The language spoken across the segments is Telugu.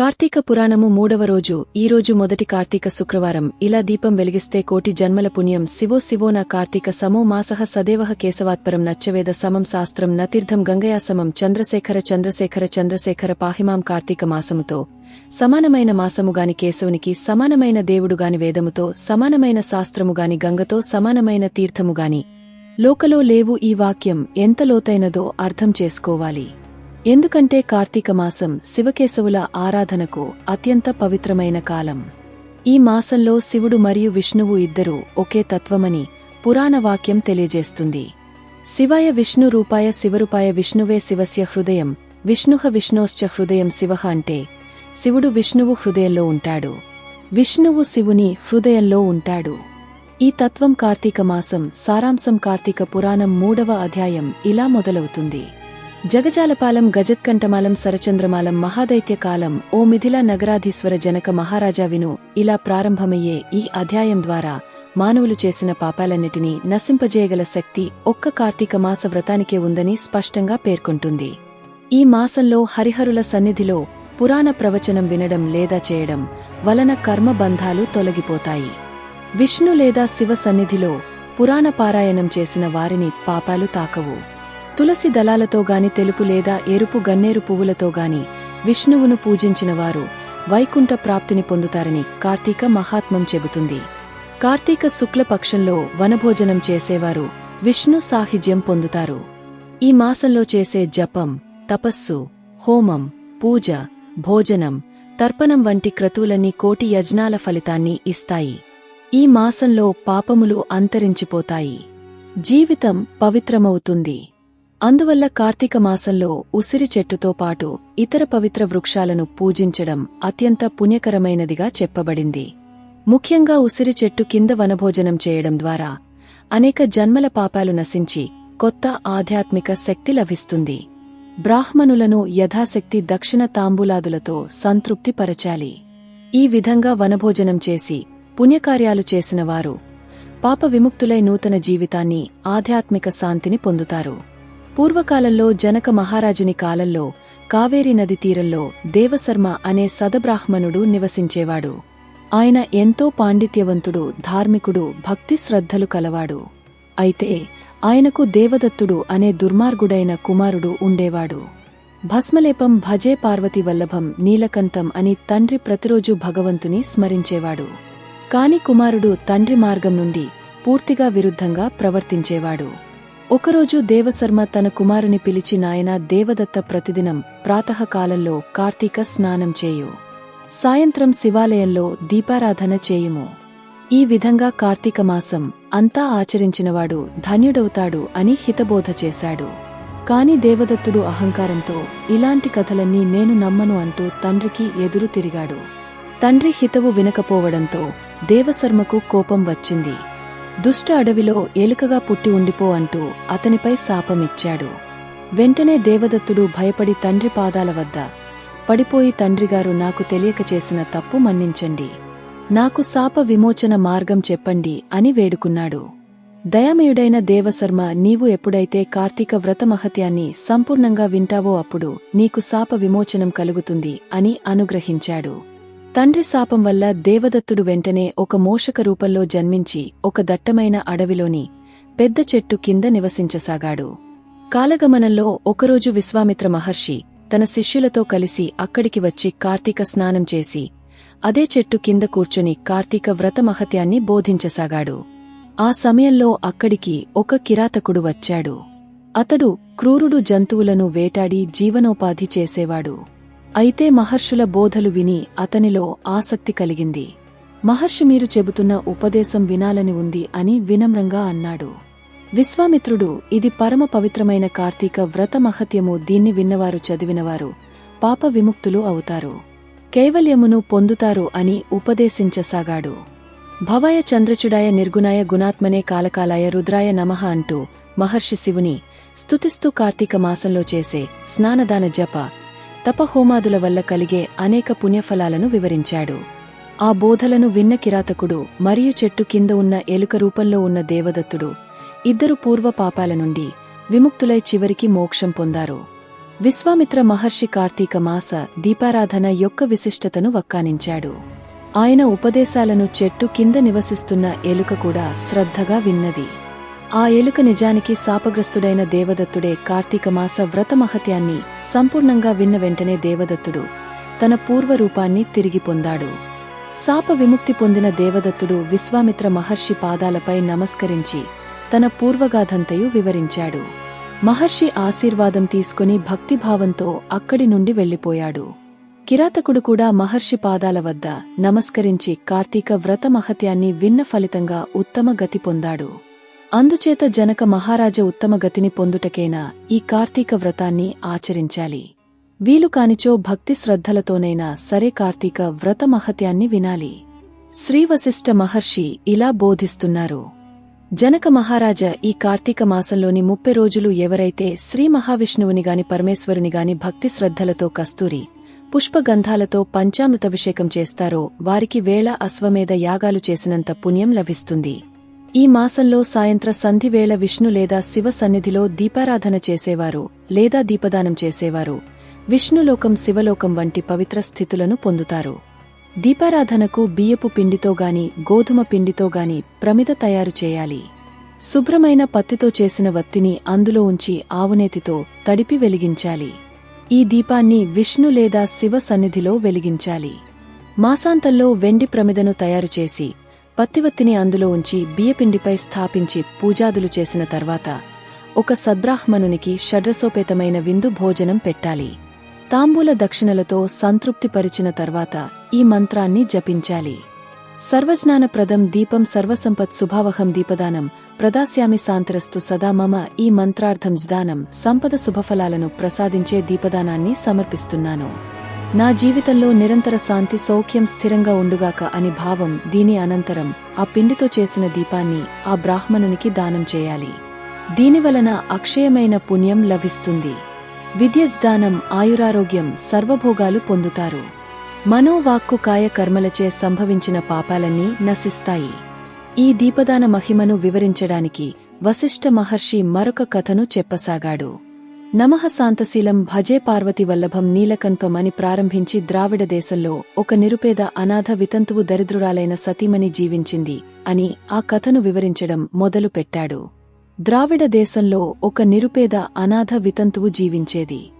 కార్తీక పురాణము మూడవ రోజు. ఈరోజు మొదటి కార్తీక శుక్రవారం. ఇలా దీపం వెలిగిస్తే కోటి జన్మల పుణ్యం. శివో శివో నా కార్తీక సమో మాసః సదేవః కేశవాత్పరం నచ్చవేద సమం శాస్త్రం నతీర్థం గంగయా సమం చంద్రశేఖర చంద్రశేఖర చంద్రశేఖర పాహిమాం కార్తీక మాసముతో. సమానమైన మాసముగాని కేశవునికి సమానమైన దేవుడుగాని వేదముతో సమానమైన శాస్త్రముగాని గంగతో సమానమైన తీర్థముగాని లోకలో లేవు ఈ వాక్యం. ఎంత లోతైనదో అర్థం చేసుకోవాలి. ఎందుకంటే కార్తీక మాసం శివకేశవుల ఆరాధనకు అత్యంత పవిత్రమైన కాలం. ఈ మాసంలో శివుడు మరియు విష్ణువు ఇద్దరూ ఒకే తత్వమని పురాణ వాక్యం తెలియజేస్తుంది. శివాయ విష్ణు రూపాయ శివరూపాయ విష్ణువే శివస్య హృదయం విష్ణుహ విష్ణోశ్చ హృదయం శివహ అంటే శివుడు విష్ణువు హృదయంలో ఉంటాడు. విష్ణువు శివుని హృదయంలో ఉంటాడు. ఈ తత్వం కార్తీక మాసం సారాంశం కార్తీక పురాణం మూడవ అధ్యాయం ఇలా మొదలవుతుంది. జగజాలపాలం గజత్కంఠమాలం సరచంద్రమాలం మహాదైత్యకాలం ఓ మిథిలా నగరాధీశ్వర జనక మహారాజా విను. ఇలా ప్రారంభమయ్యే ఈ అధ్యాయం ద్వారా మానవులు చేసిన పాపాలన్నిటినీ నశింపజేయగల శక్తి ఒక్క కార్తీక మాస వ్రతానికే ఉందని స్పష్టంగా పేర్కొంటుంది. ఈ మాసంలో హరిహరుల సన్నిధిలో పురాణ ప్రవచనం వినడం లేదా చేయడం వలన కర్మబంధాలు తొలగిపోతాయి. విష్ణు లేదా శివ సన్నిధిలో పురాణ పారాయణం చేసిన వారిని పాపాలు తాకవు. తులసి దళాలతో గాని తెలుపు లేదా ఎరుపు గన్నేరు పువ్వులతో గాని విష్ణువును పూజించినవారు వైకుంఠ ప్రాప్తిని పొందుతారని కార్తీక మహాత్మం చెబుతుంది. కార్తీక శుక్లపక్షంలో వనభోజనం చేసేవారు విష్ణు సాహిజ్యం పొందుతారు. ఈ మాసంలో చేసే జపం తపస్సు హోమం పూజ భోజనం తర్పణం వంటి క్రతువులన్నీ కోటి యజ్ఞాల ఫలితాన్ని ఇస్తాయి. ఈ మాసంలో పాపములు అంతరించిపోతాయి. జీవితం పవిత్రమవుతుంది. అందువల్ల కార్తీక మాసంలో ఉసిరి చెట్టుతో పాటు ఇతర పవిత్ర వృక్షాలను పూజించడం అత్యంత పుణ్యకరమైనదిగా చెప్పబడింది. ముఖ్యంగా ఉసిరి చెట్టు కింద వనభోజనం చేయడం ద్వారా అనేక జన్మల పాపాలు నశించి కొత్త ఆధ్యాత్మిక శక్తి లభిస్తుంది. బ్రాహ్మణులను యథాశక్తి దక్షిణ తాంబూలాదులతో సంతృప్తిపరచాలి. ఈ విధంగా వనభోజనం చేసి పుణ్యకార్యాలు చేసినవారు పాప విముక్తులై నూతన జీవితాన్ని ఆధ్యాత్మిక శాంతిని పొందుతారు. పూర్వకాలంలో జనక మహారాజుని కాలంలో కావేరీ నది తీరంలో దేవశర్మ అనే సదబ్రాహ్మణుడు నివసించేవాడు. ఆయన ఎంతో పాండిత్యవంతుడు ధార్మికుడు భక్తి శ్రద్ధలు కలవాడు. అయితే ఆయనకు దేవదత్తుడు అనే దుర్మార్గుడైన కుమారుడు ఉండేవాడు. భస్మలేపం భజే పార్వతి వల్లభం నీలకంతం అని తండ్రి ప్రతిరోజు భగవంతుని స్మరించేవాడు. కాని కుమారుడు తండ్రి మార్గం నుండి పూర్తిగా విరుద్ధంగా ప్రవర్తించేవాడు. ఒకరోజు దేవశర్మ తన కుమారుని పిలిచి నాయన దేవదత్త ప్రతిదినం ప్రాతకాలంలో కార్తీక స్నానం చేయు. సాయంత్రం శివాలయంలో దీపారాధన చేయుము. ఈ విధంగా కార్తీక మాసం అంతా ఆచరించినవాడు ధన్యుడవుతాడు అని హితబోధ చేశాడు. కాని దేవదత్తుడు అహంకారంతో ఇలాంటి కథలన్నీ నేను నమ్మను అంటూ తండ్రికి ఎదురు తిరిగాడు. తండ్రి హితవు వినకపోవడంతో దేవశర్మకు కోపం వచ్చింది. దుష్ట అడవిలో ఎలుకగా పుట్టి ఉండిపో అంటూ అతనిపై శాపమిచ్చాడు. వెంటనే దేవదత్తుడు భయపడి తండ్రి పాదాల వద్ద పడిపోయి తండ్రిగారు నాకు తెలియక చేసిన తప్పు మన్నించండి. నాకు శాప విమోచన మార్గం చెప్పండి అని వేడుకున్నాడు. దయామయుడైన దేవశర్మ నీవు ఎప్పుడైతే కార్తీక వ్రత మహత్యాన్ని సంపూర్ణంగా వింటావో అప్పుడు నీకు శాప విమోచనం కలుగుతుంది అని అనుగ్రహించాడు. తండ్రి శాపం వల్ల దేవదత్తుడు వెంటనే ఒక మోషక రూపంలో జన్మించి ఒక దట్టమైన అడవిలోని పెద్ద చెట్టు కింద నివసించసాగాడు. కాలగమనంలో ఒకరోజు విశ్వామిత్ర మహర్షి తన శిష్యులతో కలిసి అక్కడికి వచ్చి కార్తీక స్నానం చేసి అదే చెట్టు కింద కూర్చుని కార్తీక వ్రత మహత్యాన్ని బోధించసాగాడు. ఆ సమయంలో అక్కడికి ఒక కిరాతకుడు వచ్చాడు. అతడు క్రూరుడు జంతువులను వేటాడి జీవనోపాధి చేసేవాడు. అయితే మహర్షుల బోధలు విని అతనిలో ఆసక్తి కలిగింది. మహర్షి మీరు చెబుతున్న ఉపదేశం వినాలని ఉంది అని వినమ్రంగా అన్నాడు. విశ్వామిత్రుడు ఇది పరమ పవిత్రమైన కార్తీక వ్రత మహత్యము దీన్ని విన్నవారు చదివినవారు పాప విముక్తులు అవుతారు. కైవల్యమును పొందుతారు అని ఉపదేశించసాగాడు. భవాయ చంద్రచుడాయ నిర్గుణాయ గుణాత్మనే కాలకాలాయ రుద్రాయ నమః అంటూ మహర్షి శివుని స్తుతిస్తూ కార్తీక మాసంలో చేసే స్నానదాన జప తపహోమాదుల వల్ల కలిగే అనేక పుణ్యఫలాలను వివరించాడు. ఆ బోధలను విన్న కిరాతకుడు మరియు చెట్టు కింద ఉన్న ఎలుక రూపంలో ఉన్న దేవదత్తుడు ఇద్దరు పూర్వ పాపాల నుండి విముక్తులై చివరికి మోక్షం పొందారు. విశ్వామిత్ర మహర్షి కార్తీక మాస దీపారాధన యొక్క విశిష్టతను వక్కానించాడు. ఆయన ఉపదేశాలను చెట్టు కింద నివసిస్తున్న ఎలుక కూడా శ్రద్ధగా విన్నది. ఆ ఎలుక నిజానికి శాపగ్రస్తుడైన దేవదత్తుడే కార్తీక మాస వ్రత మహత్యాన్ని సంపూర్ణంగా విన్న వెంటనే దేవదత్తుడు తన పూర్వరూపాన్ని తిరిగి పొందాడు. శాప విముక్తి పొందిన దేవదత్తుడు విశ్వామిత్ర మహర్షి పాదాలపై నమస్కరించి తన పూర్వగాథంతయు వివరించాడు. మహర్షి ఆశీర్వాదం తీసుకుని భక్తిభావంతో అక్కడి నుండి వెళ్ళిపోయాడు కిరాతకుడు కూడా మహర్షి పాదాల వద్ద నమస్కరించి కార్తీక వ్రత మహత్యాన్ని విన్న ఫలితంగా ఉత్తమ గతి పొందాడు. అందుచేత జనక మహారాజ ఉత్తమ గతిని పొందుటకేనా ఈ కార్తీక వ్రతాన్ని ఆచరించాలి. వీలు కానిచో భక్తి శ్రద్ధలతోనైనా సరే కార్తీక వ్రత మహత్యాన్ని వినాలి. శ్రీవశిష్ఠ మహర్షి ఇలా బోధిస్తున్నారు. జనక మహారాజ ఈ కార్తీక మాసంలోని ముప్పై రోజులు ఎవరైతే శ్రీ మహావిష్ణువుని గాని పరమేశ్వరుని గాని భక్తి శ్రద్ధలతో కస్తూరి పుష్పగంధాలతో పంచామృతభిషేకం చేస్తారో వారికి వేళ అశ్వమేధ యాగాలు చేసినంత పుణ్యం లభిస్తుంది. ఈ మాసంలో సాయంత్ర సంధివేళ విష్ణు లేదా శివ సన్నిధిలో దీపారాధన చేసేవారు లేదా దీపదానం చేసేవారు. విష్ణులోకం శివలోకం వంటి పవిత్ర స్థితులను పొందుతారు. దీపారాధనకు బియ్యపు పిండితోగాని గోధుమ పిండితోగాని ప్రమిద తయారు చేయాలి. శుభ్రమైన పత్తితో చేసిన వత్తిని అందులో ఉంచి ఆవునేతితో తడిపి వెలిగించాలి. ఈ దీపాన్ని విష్ణు లేదా శివ సన్నిధిలో వెలిగించాలి. మాసాంతంలో వెండి ప్రమిదను తయారుచేసి పత్తివత్తిని అందులో ఉంచి బియ్యపిండిపై స్థాపించి పూజాదులు చేసిన తర్వాత ఒక సద్బ్రాహ్మణునికి షడ్రసోపేతమైన విందు భోజనం పెట్టాలి. తాంబూల దక్షిణలతో సంతృప్తిపరిచిన తర్వాత ఈ మంత్రాన్ని జపించాలి. సర్వజ్ఞానప్రదం దీపం సర్వసంపత్ శుభావహం దీపదానం ప్రదాస్యామి సాంతరస్తు సదా మమ ఈ మంత్రార్థం జ్దానం సంపద శుభఫలాలను ప్రసాదించే దీపదానాన్ని సమర్పిస్తున్నాను. నా జీవితంలో నిరంతర శాంతి సౌఖ్యం స్థిరంగా ఉండుగాక అని భావం దీని అనంతరం ఆ పిండితో చేసిన దీపాన్ని ఆ బ్రాహ్మణునికి దానం చేయాలి. దీనివలన అక్షయమైన పుణ్యం లభిస్తుంది. విద్యజ్దానం ఆయురారోగ్యం సర్వభోగాలు పొందుతారు. మనోవాక్కు కాయ కర్మలచే సంభవించిన పాపాలన్నీ నశిస్తాయి. ఈ దీపదాన మహిమను వివరించడానికి వశిష్ఠ మహర్షి మరొక కథను చెప్పసాగాడు. నమః శాంతశీలం భజే పార్వతి వల్లభం అని ప్రారంభించి ద్రావిడ దేశంలో ఒక నిరుపేద అనాథ వితంతువు దరిద్రురాలైన సతీమణి జీవించింది అని ఆ కథను వివరించడం మొదలు పెట్టాడు. ద్రావిడ దేశంలో ఒక నిరుపేద అనాథ వితంతువు జీవించేది.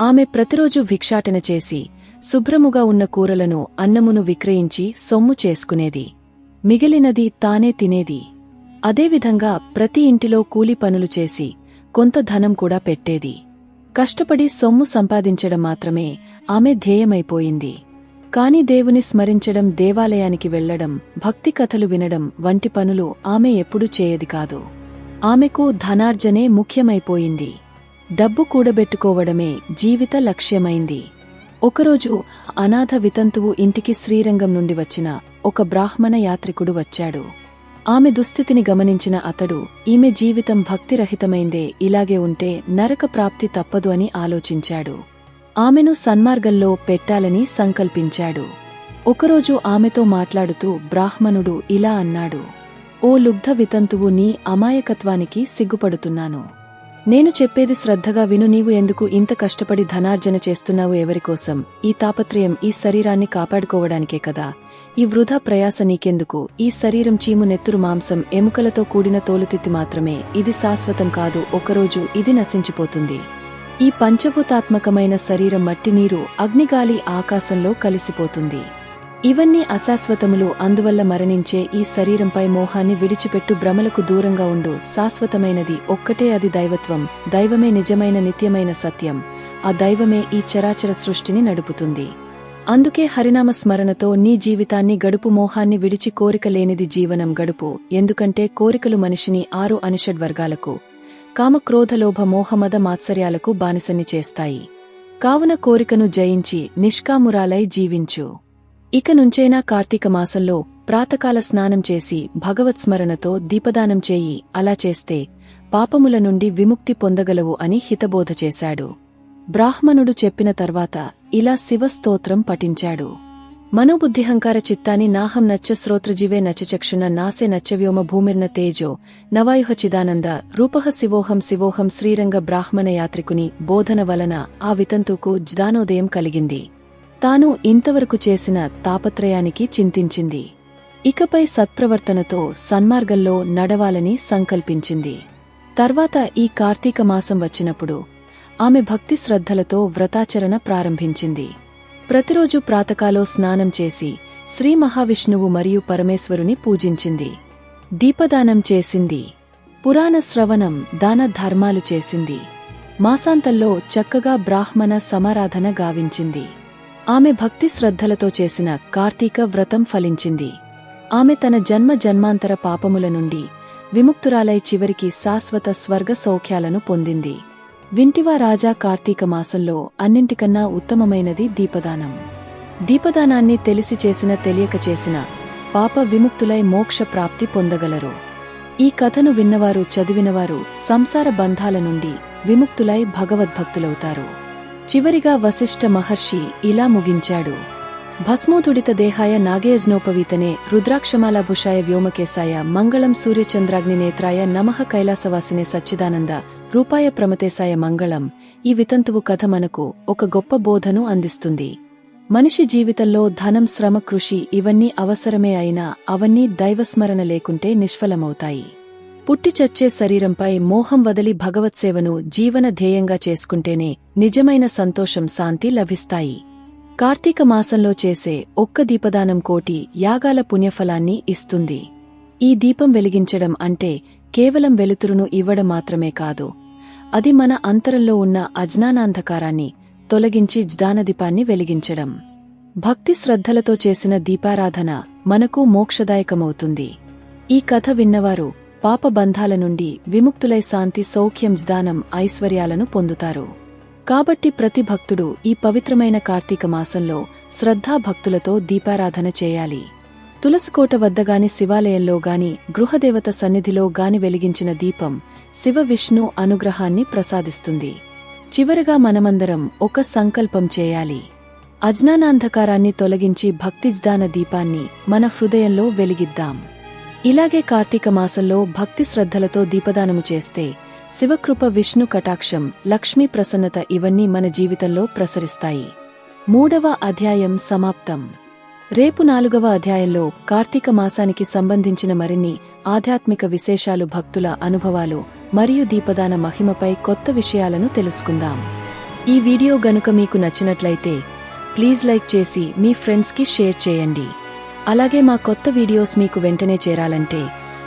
ఆమె ప్రతిరోజు భిక్షాటన చేసి శుభ్రముగా ఉన్న కూరలను అన్నమును విక్రయించి సొమ్ము చేసుకునేది. మిగిలినది తానే తినేది. అదేవిధంగా ప్రతి ఇంటిలో కూలి పనులు చేసి కొంత ధనం కూడా పెట్టేది. కష్టపడి సొమ్ము సంపాదించడం మాత్రమే ఆమె ధ్యేయమైపోయింది. కాని దేవుని స్మరించడం దేవాలయానికి వెళ్ళడం భక్తి కథలు వినడం వంటి పనులు ఆమె ఎప్పుడూ చేయది కాదు. ఆమెకు ధనార్జనే ముఖ్యమైపోయింది. డబ్బు కూడబెట్టుకోవడమే జీవిత లక్ష్యమైంది. ఒకరోజు అనాథ వితంతువు ఇంటికి శ్రీరంగం నుండి వచ్చిన ఒక బ్రాహ్మణ యాత్రికుడు వచ్చాడు. ఆమె దుస్థితిని గమనించిన అతడు ఈమె జీవితం భక్తిరహితమైందే ఇలాగే ఉంటే నరక ప్రాప్తి తప్పదు అని ఆలోచించాడు. ఆమెను సన్మార్గంలో పెట్టాలని సంకల్పించాడు. ఒకరోజు ఆమెతో మాట్లాడుతూ బ్రాహ్మణుడు ఇలా అన్నాడు ఓ లుబ్ధ వితంతువు నీ అమాయకత్వానికి సిగ్గుపడుతున్నాను. నేను చెప్పేది శ్రద్ధగా విను నీవు ఎందుకు ఇంత కష్టపడి ధనార్జన చేస్తున్నావు ఎవరికోసం? ఈ తాపత్రయం ఈ శరీరాన్ని కాపాడుకోవడానికే కదా. ఈ వృధా ప్రయాస నీకెందుకు? ఈ శరీరం చీము నెత్తురు మాంసం ఎముకలతో కూడిన తోలుతిత్తి మాత్రమే. ఇది శాశ్వతం కాదు. ఒకరోజు ఇది నశించిపోతుంది. ఈ పంచభూతాత్మకమైన శరీరం మట్టి నీరు అగ్నిగాలి ఆకాశంలో కలిసిపోతుంది. ఇవన్నీ అశాశ్వతములు. అందువల్ల మరణించే ఈ శరీరంపై మోహాన్ని విడిచిపెట్టు. భ్రమలకు దూరంగా ఉండు. శాశ్వతమైనది ఒక్కటే అది దైవత్వం. దైవమే నిజమైన నిత్యమైన సత్యం. ఆ దైవమే ఈ చరాచర సృష్టిని నడుపుతుంది. అందుకే హరినామ స్మరణతో నీ జీవితాన్ని గడుపు మోహాన్ని విడిచి కోరిక లేనిది జీవనం గడుపు. ఎందుకంటే కోరికలు మనిషిని ఆరు అనిషడ్వర్గాలకు కామక్రోధలోభ మోహమద మాత్సర్యాలకు బానిసన్ని చేస్తాయి. కావున కోరికను జయించి నిష్కామురాలై జీవించు. ఇక నుంచైనా కార్తీక మాసంలో ప్రాతకాల స్నానం చేసి భగవత్స్మరణతో దీపదానం చేయి. అలా చేస్తే పాపముల నుండి విముక్తి పొందగలవు అని హితబోధ చేశాడు. బ్రాహ్మణుడు చెప్పిన తర్వాత ఇలా శివస్తోత్రం పఠించాడు. మనోబుద్ధిహంకార చిత్తాని నాహం నచ్చ శ్రోత్రజీవే నచచక్షున నాసే నచ్చవ్యోమ భూమిర్న తేజో నవాయుహ చిదానంద రూపహ శివోహం శివోహం శ్రీరంగ బ్రాహ్మణ యాత్రికుని బోధన వలన ఆ వితంతుకు జ్ఞానోదయం కలిగింది. తాను ఇంతవరకు చేసిన తాపత్రయానికి చింతించింది. ఇకపై సత్ప్రవర్తనతో సన్మార్గంలో నడవాలని సంకల్పించింది. తర్వాత ఈ కార్తీక మాసం వచ్చినప్పుడు ఆమె భక్తి శ్రద్ధలతో వ్రతాచరణ ప్రారంభించింది. ప్రతిరోజు ప్రాతకాలో స్నానం చేసి శ్రీ మహావిష్ణువు మరియు పరమేశ్వరుని పూజించింది. దీపదానం చేసింది. పురాణ శ్రవణం దాన ధర్మాలు చేసింది. మాసాంతంలో చక్కగా బ్రాహ్మణ సమారాధన గావించింది. ఆమె భక్తి శ్రద్ధలతో చేసిన కార్తీక వ్రతం ఫలించింది. ఆమె తన జన్మ జన్మాంతర పాపముల నుండి విముక్తురాలై చివరికి శాశ్వత స్వర్గ సౌఖ్యాలను పొందింది. వింటివా రాజా కార్తీక మాసంలో అన్నింటికన్నా ఉత్తమమైనది దీపదానం. దీపదానాన్ని తెలిసి చేసిన తెలియక చేసిన పాప విముక్తులై మోక్ష ప్రాప్తి పొందగలరు. ఈ కథను విన్నవారు చదివినవారు సంసార బంధాల నుండి విముక్తులై భగవద్భక్తులవుతారు. చివరిగా వశిష్ఠ మహర్షి ఇలా ముగించాడు. భస్మోతుడిత దేహాయ నాగేజ్నోపవీతనే రుద్రాక్షమాల భుషాయ వ్యోమకేశాయ మంగళం సూర్యచంద్రాగ్నినేత్రాయ నమః కైలాసవాసినే సచ్చిదానంద రూపాయ ప్రమతేశాయ మంగళం ఈ వితంతువు కథ మనకు ఒక గొప్ప బోధను అందిస్తుంది మనిషి జీవితంలో ధనం శ్రమ కృషి ఇవన్నీ అవసరమే అయినా అవన్నీ దైవస్మరణ లేకుంటే నిష్ఫలమవుతాయి పుట్టి చచ్చే శరీరంపై మోహం వదిలి భగవత్సేవను జీవన ధ్యేయంగా చేసుకుంటేనే నిజమైన సంతోషం శాంతి లభిస్తాయి కార్తీక మాసంలో చేసే ఒక్క దీపదానం కోటి యాగాల పుణ్యఫలాన్ని ఇస్తుంది. ఈ దీపం వెలిగించడం అంటే కేవలం వెలుతురును ఇవ్వడం మాత్రమే కాదు అది మన అంతరంలో ఉన్న అజ్ఞానాంధకారాన్ని తొలగించి జ్ఞానదీపాన్ని వెలిగించడం. భక్తి శ్రద్ధలతో చేసిన దీపారాధన మనకు మోక్షదాయకమవుతుంది. ఈ కథ విన్నవారు పాపబంధాల నుండి విముక్తులై శాంతి సౌఖ్యం జ్ఞానం ఐశ్వర్యాలను పొందుతారు. కాబట్టి ప్రతి భక్తుడు ఈ పవిత్రమైన కార్తీక మాసంలో శ్రద్ధాభక్తులతో దీపారాధన చేయాలి. తులసికోట వద్దగాని శివాలయంలో గాని గృహదేవత సన్నిధిలో గాని వెలిగించిన దీపం శివ విష్ణు అనుగ్రహాన్ని ప్రసాదిస్తుంది. చివరగా మనమందరం ఒక సంకల్పం చేయాలి. అజ్ఞానాంధకారాన్ని తొలగించి భక్తిజ్దాన దీపాన్ని మన హృదయంలో వెలిగిద్దాం. ఇలాగే కార్తీక మాసంలో భక్తి శ్రద్ధలతో దీపదానము చేస్తే శివకృప విష్ణు కటాక్షం లక్ష్మీ ప్రసన్నత ఇవన్నీ మన జీవితంలో ప్రసరిస్తాయి. మూడవ అధ్యాయం సమాప్తం. రేపు నాలుగవ అధ్యాయంలో కార్తీక మాసానికి సంబంధించిన మరిన్ని ఆధ్యాత్మిక విశేషాలు భక్తుల అనుభవాలు మరియు దీపదాన మహిమపై కొత్త విషయాలను తెలుసుకుందాం. ఈ వీడియో గనుక మీకు నచ్చినట్లయితే ప్లీజ్ లైక్ చేసి మీ ఫ్రెండ్స్కి షేర్ చేయండి. అలాగే మా కొత్త వీడియోస్ మీకు వెంటనే చేరాలంటే